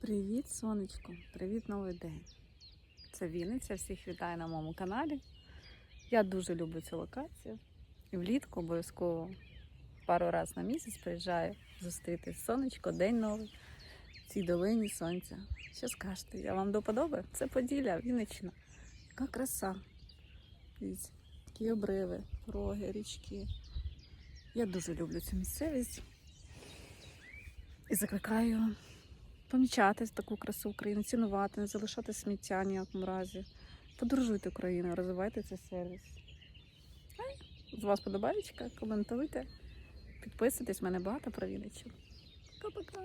Привіт, сонечко! Привіт, новий день! Це Вінниця, всіх вітаю на моєму каналі. Я дуже люблю цю локацію. І влітку обов'язково пару разів на місяць приїжджаю зустріти сонечко, день новий в цій долині сонця. Що скажете? Я вам до подоби? Це Поділля, Вінниччина. Яка краса. Дивіться, такі обриви, роги, річки. Я дуже люблю цю місцевість і закликаю помічати таку красу України, цінувати, не залишати сміття ніякому разі. Подорожуйте Україною, розвивайте цей сервіс. З вас подобаєчка, коментуйте, підписуйтесь, в мене багато. Пока-пока.